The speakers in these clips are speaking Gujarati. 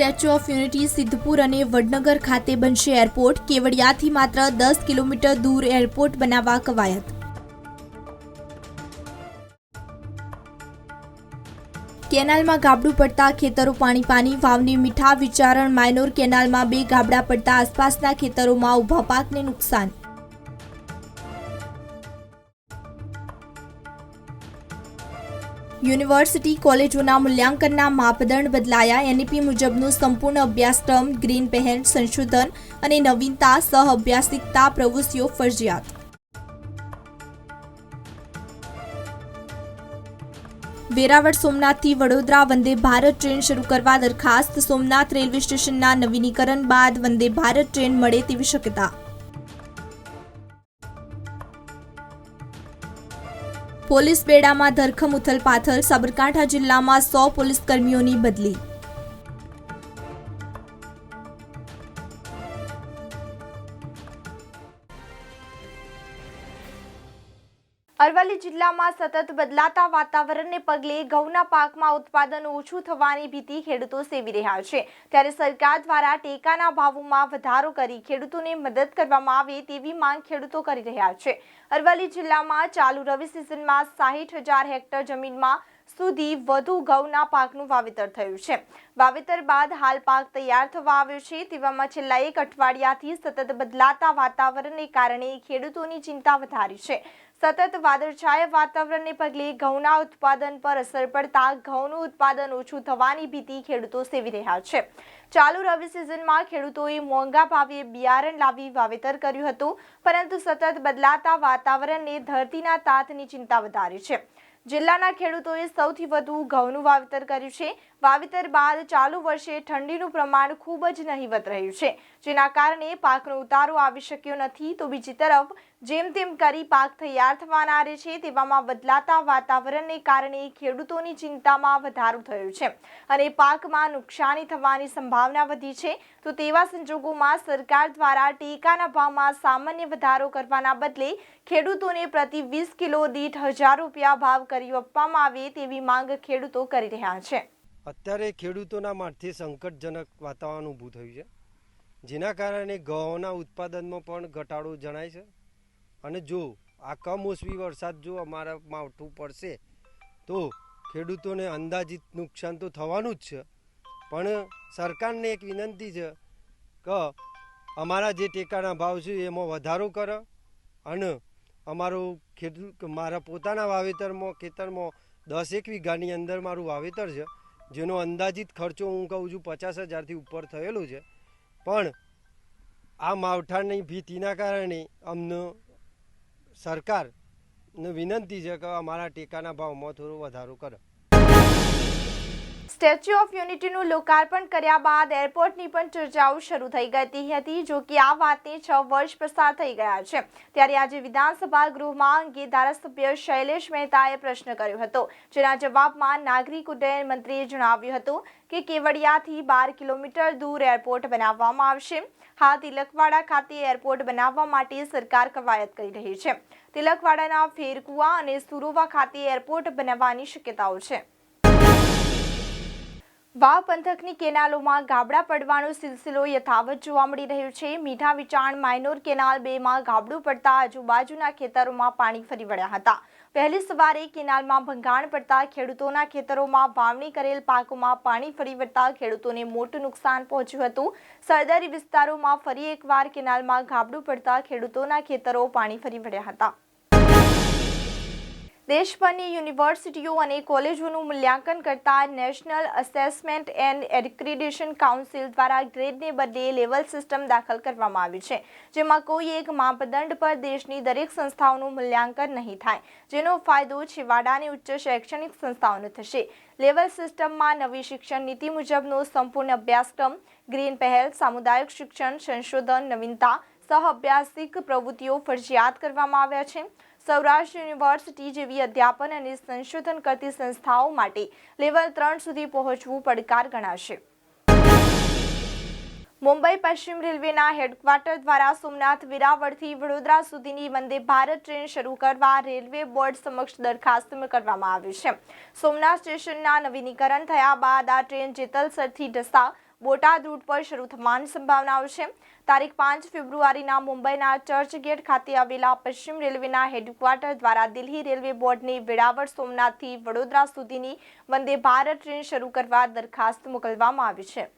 સ્ટેચ્યુ ઓફ યુનિટી સિદ્ધપુર અને વડનગર ખાતે બનશે એરપોર્ટ. કેવડિયાથી માત્ર દસ કિલોમીટર દૂર એરપોર્ટ બનાવવા કવાયત. કેનાલમાં ગાબડું પડતા ખેતરો પાણી પાણી, વાવની મીઠા વિચારણ માયનોર કેનાલમાં બે ગાબડા પડતા આસપાસના ખેતરોમાં ઊભા પાકને નુકસાન. યુનિવર્સિટી કોલેજોના મૂલ્યાંકનના માપદંડ બદલાયા. એનઈપી મુજબનું સંપૂર્ણ અભ્યાસક્રમ, ગ્રીન પહેલ, સંશોધન અને નવીનતા સહ અભ્યાસિકતા પ્રવૃત્તિઓ ફરજિયાત. વેરાવળ સોમનાથથી વડોદરા વંદે ભારત ટ્રેન શરૂ કરવા દરખાસ્ત. સોમનાથ રેલવે સ્ટેશનના નવીનીકરણ બાદ વંદે ભારત ટ્રેન મળે તેવી શક્યતા. પોલીસ બેડામાં ધરખમ ઉથલપાથલ સાબરકાંઠા જિલ્લામાં સો પોલીસ કર્મીઓની બદલી. અરવલ્લી જિલ્લામાં સતત બદલાતા વાતાવરણને પગલે ઘઉંના પાકમાં ઉત્પાદન ઓછું થવાની ભીતિ ખેડૂતો સેવી રહ્યા છે. ત્યારે સરકાર દ્વારા ટેકાના ભાવોમાં વધારો કરી ખેડૂતોને મદદ કરવામાં આવે તેવી માંગ ખેડૂતો કરી રહ્યા છે. અરવલ્લી જિલ્લામાં ચાલુ રવિ સિઝનમાં સાહીઠ હજાર હેક્ટર જમીનમાં સુધી વધુ ઘઉંના પાકનું વાવેતર થયું છે. વાવેતર બાદ હાલ પાક તૈયાર થવા આવ્યો છે તેવામાં છેલ્લા એક અઠવાડિયાથી સતત બદલાતા વાતાવરણને કારણે ખેડૂતોની ચિંતા વધારી છે. સતત વાદળછાયા વાતાવરણને પગલે ઘઉંના ઉત્પાદન પર અસર પડતા ઘઉંનું ઉત્પાદન ઓછું થવાની ભીતિ ખેડૂતો સેવી રહ્યા છે. ચાલુ રવિ સિઝનમાં ખેડૂતોએ મોંઘા ભાવે બિયારણ લાવી વાવેતર કર્યું હતું, પરંતુ સતત બદલાતા વાતાવરણને ધરતીના તાતની ચિંતા વધારી છે. જિલ્લાના ખેડૂતોએ સૌથી વધુ ઘઉંનું વાવેતર કર્યું છે વાવેતર બાદ ચાલુ વર્ષે ઠંડીનું પ્રમાણ ખૂબ જ નહિવત રહ્યું છે. જેના કારણે પાકનો ઉતારો આવી શક્યો નથી. તો બીજી તરફ, જેમ તેમ કરી પાક તૈયાર થવાના રહે છે, તેવામાં બદલાતા વાતાવરણને કારણે ખેડૂતોની ચિંતામાં વધારો થયો છે અને પાકમાં નુકસાની થવાની સંભાવના વધી છે. તો તેવા સંજોગોમાં સરકાર દ્વારા ટેકાના ભાવમાં સામાન્ય વધારો કરવાના બદલે ખેડૂતોને પ્રતિ વીસ કિલો દીઠ હજાર રૂપિયા ભાવ કરી આપવામાં આવે તેવી માંગ ખેડૂતો કરી રહ્યા છે. અત્યારે ખેડૂતોના માટે સંકટજનક વાતાવરણ ઊભું થયું છે. જેના કારણે ઘઉંના ઉત્પાદનમાં પણ ઘટાડો જણાય છે. અને જો આ કમોસમી વરસાદ જો અમારા માવઠું પડશે, તો ખેડૂતોને અંદાજિત નુકસાન તો થવાનું જ છે. પણ સરકારને એક વિનંતી છે કે અમારા જે ટેકાના ભાવ છે એમાં વધારો કરો અને અમારું ખેડૂત, મારા પોતાના વાવેતરમાં, ખેતરમાં દસ એક વીઘાની અંદર મારું વાવેતર છે. જેનો અંદાજિત ખર્ચો હું કહું છું પચાસ હજારથી ઉપર થયેલો છે. પણ આ માવઠાની ભીતિના કારણે અમને સરકારને વિનંતી છે કે અમારા ટેકાના ભાવમાં થોડો વધારો કરે. સ્ટેચ્યુ ઓફ યુનિટીનું લોકાર્પણ કર્યા બાદ એરપોર્ટની પણ ચર્ચાઓ શરૂ થઈ ગઈ હતી. જો કે આ વાતને છ વર્ષ પસાર થઈ ગયા છે. ત્યારે આજે વિધાનસભા ગૃહમાં અંગે ધારાસભ્ય શૈલેષ મહેતાએ પ્રશ્ન કર્યો હતો, જેના જવાબમાં નાગરિક ઉડ્ડયન મંત્રીએ જણાવ્યું હતું કે કેવડિયાથી બાર કિલોમીટર દૂર એરપોર્ટ બનાવવામાં આવશે. હા, તિલકવાડા ખાતે એરપોર્ટ બનાવવા માટે સરકાર કવાયત કરી રહી છે. તિલકવાડાના ફેરકુવા અને સુરોવા ખાતે એરપોર્ટ બનાવવાની શક્યતાઓ છે. વાવ પંથકની કેનાલોમાં ગાબડા પડવાનો સિલસિલો યથાવત જોવા મળી રહ્યો છે. મીઠા વિચાણ માઇનોર કેનાલ બેમાં ગાબડું પડતા આજુબાજુના ખેતરોમાં પાણી ફરી વળ્યા હતા. પહેલી સવારે કેનાલમાં ભંગાણ પડતા ખેડૂતોના ખેતરોમાં વાવણી કરેલ પાકોમાં પાણી ફરી વળતા ખેડૂતોને મોટું નુકસાન પહોંચ્યું હતું. સરદારી વિસ્તારોમાં ફરી એકવાર કેનાલમાં ગાબડું પડતા ખેડૂતોના ખેતરો પાણી ફરી વળ્યા હતા. દેશભરની યુનિવર્સિટીઓ અને કોલેજોનું મૂલ્યાંકન કરતા national assessment and accreditation council દ્વારા ગ્રેડને બદલે લેવલ સિસ્ટમ દાખલ કરવામાં આવી છે, જેમાં કોઈ એક માપદંડ પર દેશની દરેક સંસ્થાઓનું મૂલ્યાંકન નહીં થાય, જેનો ફાયદો છેવાડાની ઉચ્ચ શૈક્ષણિક સંસ્થાઓને થશે. લેવલ સિસ્ટમમાં નવી શિક્ષણ નીતિ મુજબનો સંપૂર્ણ અભ્યાસક્રમ, ગ્રીન પહેલ, સામુદાયિક શિક્ષણ, સંશોધન, નવીનતા સહ અભ્યાસિક પ્રવૃત્તિઓ ફરજિયાત કરવામાં આવ્યા છે. સૌરાષ્ટ્ર યુનિવર્સિટી જેવી અધ્યાપન અને સંશોધન કરતી સંસ્થાઓ માટે લેવલ ત્રણ સુધી પહોંચવું પડકાર ગણાશે. મુંબઈ પશ્ચિમ રેલવેના હેડક્વાર્ટર દ્વારા સોમનાથ વેરાવળથી વડોદરા સુધીની વંદે ભારત ટ્રેન શરૂ કરવા રેલવે બોર્ડ સમક્ષ દરખાસ્ત કરવામાં આવી છે. સોમનાથ સ્ટેશનના નવીનીકરણ થયા બાદ આ ટ્રેન જેતલસરથી ઢસા બોટાદ રૂટ પર શરૂ થવાની સંભાવનાઓ છે. તારીખ પાંચ ફેબ્રુઆરીના મુંબઈના ચર્ચગેટ ખાતે આવેલા પશ્ચિમ રેલવેના હેડક્વાર્ટર દ્વારા દિલ્હી રેલવે બોર્ડને વેળાવળ સોમનાથથી વડોદરા સુધીની વંદે ભારત ટ્રેન શરૂ કરવા દરખાસ્ત મોકલવામાં આવી છે.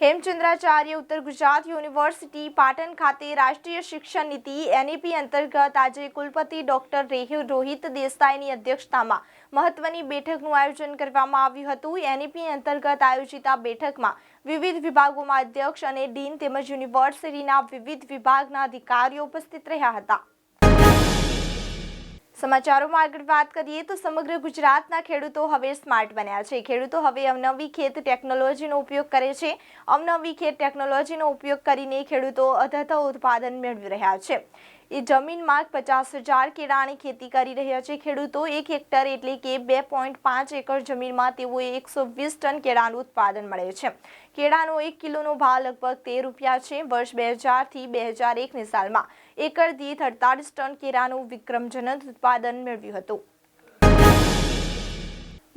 હેમચંદ્રાચાર્ય, ઉત્તર ગુજરાત યુનિવર્સિટી, પાટણ ખાતે રાષ્ટ્રીય શિક્ષણ નીતિ, એનઈપી અંતર્ગત આજે કુલપતિ ડોક્ટર રેહુ રોહિત દેસાઈની અધ્યક્ષતામાં મહત્વની બેઠકનું આયોજન કરવામાં આવ્યું હતું. એનઈપી અંતર્ગત આયોજિત આ બેઠકમાં વિવિધ વિભાગોમાં અધ્યક્ષ અને ડીન તેમજ યુનિવર્સિટીના વિવિધ વિભાગના અધિકારીઓ ઉપસ્થિત રહ્યા હતા. સમાચારોમાં આગળ વાત કરીએ તો સમગ્ર ગુજરાતના ખેડૂતો હવે સ્માર્ટ બન્યા છે. ખેડૂતો હવે અવનવી ખેત ટેકનોલોજીનો ઉપયોગ કરે છે. અવનવી ખેત ટેકનોલોજીનો ઉપયોગ કરીને ખેડૂતો અધધ ઉત્પાદન મેળવી રહ્યા છે. એ જમીનમાં પચાસ હજાર કેળાની ખેતી કરી રહ્યા છે. ખેડૂતો એક હેક્ટર એટલે કે બે પોઈન્ટ પાંચ એકર જમીનમાં તેઓએ એકસો વીસ ટન કેળાનું ઉત્પાદન મળે છે. કેળાનો એક કિલોનો ભાવ લગભગ તેર રૂપિયા છે. વર્ષ બે હજારથી બે હજાર એકની સાલમાં એકર દીઠ અડતાલીસ ટન કેળાનું વિક્રમજનક ઉત્પાદન મેળવ્યું હતું.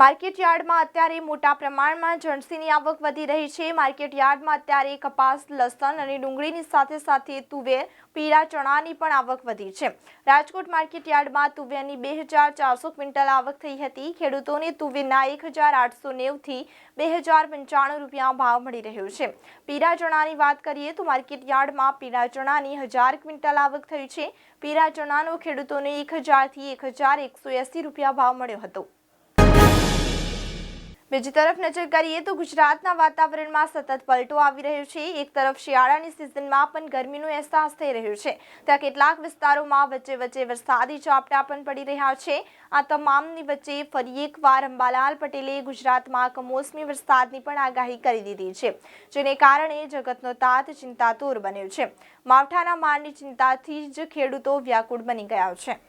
માર્કેટ યાર્ડમાં અત્યારે મોટા પ્રમાણમાં જણસીની આવક વધી રહી છે. માર્કેટ યાર્ડમાં અત્યારે કપાસ, લસણ અને ડુંગળીની સાથે સાથે તુવેર, પીળા ચણાની પણ આવક વધી છે. રાજકોટ માર્કેટ યાર્ડમાં તુવેરની બે હજાર ચારસો ક્વિન્ટલ આવક થઈ હતી. ખેડૂતોને તુવેરના એક હજાર આઠસો નેવથી બે હજાર પંચાણું રૂપિયા ભાવ મળી રહ્યો છે. પીળા ચણાની વાત કરીએ તો માર્કેટ યાર્ડમાં પીળા ચણાની હજાર ક્વિન્ટલ આવક થઈ છે. પીળા ચણાનો ખેડૂતોને એક હજારથી એક હજાર એકસો એંસી રૂપિયા ભાવ મળ્યો હતો. બીજી તરફ નજર કરીએ તો ગુજરાતના વાતાવરણમાં સતત પલટો આવી રહ્યો છે. એક તરફ શિયાળાની સિઝનમાં પણ ગરમીનો અહેસાસ થઈ રહ્યો છે. ત્યાં કેટલાક વિસ્તારોમાં વચ્ચે વચ્ચે વરસાદી ઝાપટા પણ પડી રહ્યા છે. આ તમામની વચ્ચે ફરી એકવાર અંબાલાલ પટેલે ગુજરાતમાં કમોસમી વરસાદની પણ આગાહી કરી દીધી છે, જેને કારણે જગતનો તાત ચિંતાતુર બન્યો છે. માવઠાના મારની ચિંતાથી જ ખેડૂતો વ્યાકુળ બની ગયા છે.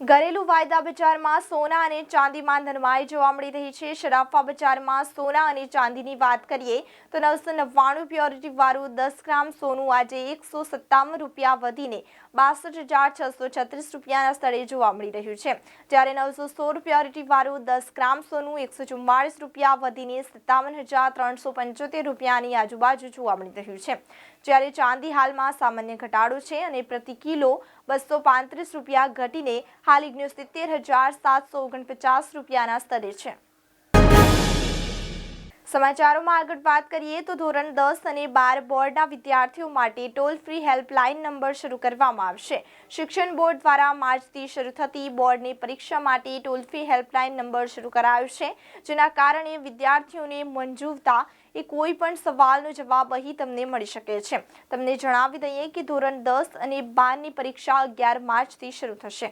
ઘરેલું વાયદા બજારમાં સોના અને ચાંદીમાં નરમાઈ જોવા મળી રહી છે. શરાફા બજારમાં સોના અને ચાંદીની વાત કરીએ તો નવસો નવ્વાણું પ્યોરિટી વાળું દસ ગ્રામ સોનું આજે એકસો સત્તાવન રૂપિયા વધીને બાસઠ હજાર છસો છત્રીસ રૂપિયાના સ્થળે જોવા મળી રહ્યું છે. જ્યારે નવસો સોળ પ્યોરિટી વાળું દસ ગ્રામ સોનું એકસો ચુમ્માળીસ રૂપિયા વધીને સત્તાવન હજાર ત્રણસો પંચોતેર રૂપિયાની આજુબાજુ જોવા મળી રહ્યું છે. જ્યારે ચાંદી હાલમાં સામાન્ય ઘટાડો છે અને પ્રતિ કિલો બસો પાંત્રીસ રૂપિયા ઘટીને હાલ સિત્તેર હજાર સાતસો ઓગણપચાસ રૂપિયાના સ્તરે છે. સમાચારોમાં આગળ વાત કરીએ તો ધોરણ દસ અને બાર બોર્ડના વિદ્યાર્થીઓ માટે ટોલ ફ્રી હેલ્પલાઇન નંબર શરૂ કરવામાં આવશે. શિક્ષણ બોર્ડ દ્વારા માર્ચથી શરૂ થતી બોર્ડની પરીક્ષા માટે ટોલ ફ્રી હેલ્પલાઇન નંબર શરૂ કરાયો છે. જેના કારણે વિદ્યાર્થીઓને મંજૂરતા એ કોઈ પણ સવાલનો જવાબ અહીં તમને મળી શકે છે. તમને જણાવી દઈએ કે ધોરણ દસ અને બારની પરીક્ષા અગિયાર માર્ચથી શરૂ થશે.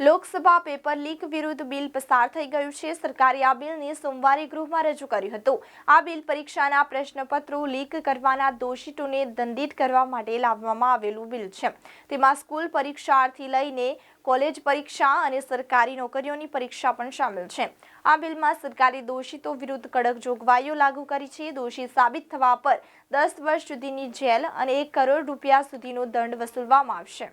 લોકસભા પેપર લીક વિરુદ્ધ બિલ પસાર થઈ ગયું છે. સરકારે આ બિલને સોમવારે ગૃહમાં રજૂ કર્યું હતું. આ બિલ પરીક્ષાના પ્રશ્નપત્રો લીક કરવાના દોષિતોને દંડિત કરવા માટે લાવવામાં આવેલું બિલ છે. તેમાં સ્કૂલ પરીક્ષાર્થી લઈને કોલેજ પરીક્ષા અને સરકારી નોકરીઓની પરીક્ષા પણ સામેલ છે. આ બિલમાં સરકારે દોષિતો વિરુદ્ધ કડક જોગવાઈઓ લાગુ કરી છે. દોષી સાબિત થવા પર દસ વર્ષ સુધીની જેલ અને એક કરોડ રૂપિયા સુધીનો દંડ વસૂલવામાં આવશે.